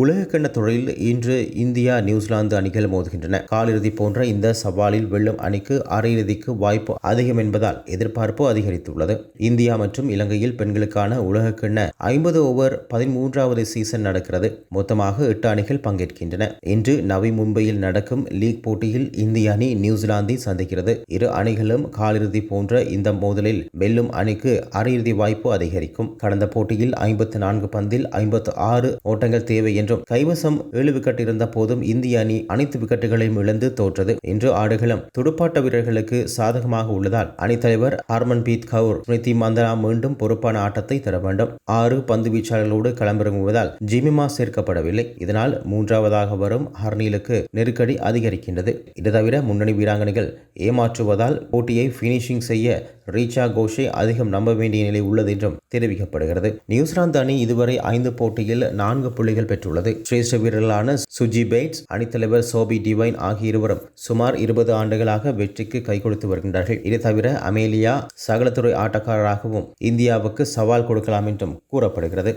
உலகக்கிண்ண தொடரில் இன்று இந்தியா நியூசிலாந்து அணிகள் மோதுகின்றன. காலிறுதி போன்ற இந்த சவாலில் வெல்லும் அணிக்கு அரையிறுதிக்கு வாய்ப்பு அதிகம் என்பதால் எதிர்பார்ப்பு அதிகரித்துள்ளது. இந்தியா மற்றும் இலங்கையில் பெண்களுக்கான உலகக்கிண்ண ஐம்பது ஓவர் பதிமூன்றாவது சீசன் நடக்கிறது. மொத்தமாக எட்டு அணிகள் பங்கேற்கின்றன. இன்று நவி மும்பையில் நடக்கும் லீக் போட்டியில் இந்திய அணி நியூசிலாந்தை சந்திக்கிறது. இரு அணிகளும் காலிறுதி போன்ற இந்த மோதலில் வெல்லும் அணிக்கு அரையிறுதி வாய்ப்பு அதிகரிக்கும். கடந்த போட்டியில் ஐம்பத்தி நான்கு பந்தில் ஐம்பத்து ஆறு ஓட்டங்கள் தேவை என்றும் கைவசம் ஏழு விக்கெட் இருந்த போதும் இந்திய அணி அனைத்து விக்கெட்டுகளையும் இழந்து தோற்றது இன்று ஆடுகளம் துடுப்பாட்ட வீரர்களுக்கு சாதகமாக உள்ளதால் அணித்தலைவர் ஹர்மன்பீத் கவுர் ஸ்மிருதி மந்தனா மீண்டும் பொறுப்பான ஆட்டத்தை தர வேண்டும். ஆறு பந்து வீச்சாளர்களோடு களமிறங்குவதால் ஜிமிமா சேர்க்கப்படவில்லை. இதனால் மூன்றாவதாக வரும் ஹர்னிலுக்கு நெருக்கடி அதிகரிக்கின்றது. இது தவிர முன்னணி வீராங்கனைகள் ஏமாற்றுவதால் போட்டியை பினிஷிங் செய்ய ரீச்சா கோஷை அதிகம் நம்ப வேண்டிய நிலை உள்ளது என்றும் தெரிவிக்கப்படுகிறது. நியூசிலாந்து அணி இதுவரை ஐந்து போட்டியில் நான்கு புள்ளிகள் பெற்றுள்ளது. சிரேஷ்ட வீரர்களான சுஜி பெய்ட்ஸ் அணித்தலைவர் சோபி டிவைன் ஆகிய இருவரும் சுமார் இருபது ஆண்டுகளாக வெற்றிக்கு கை கொடுத்து வருகின்றார்கள். இது தவிர அமேலியா சகலத்துறை ஆட்டக்காரராகவும் இந்தியாவுக்கு சவால் கொடுக்கலாம் என்றும் கூறப்படுகிறது.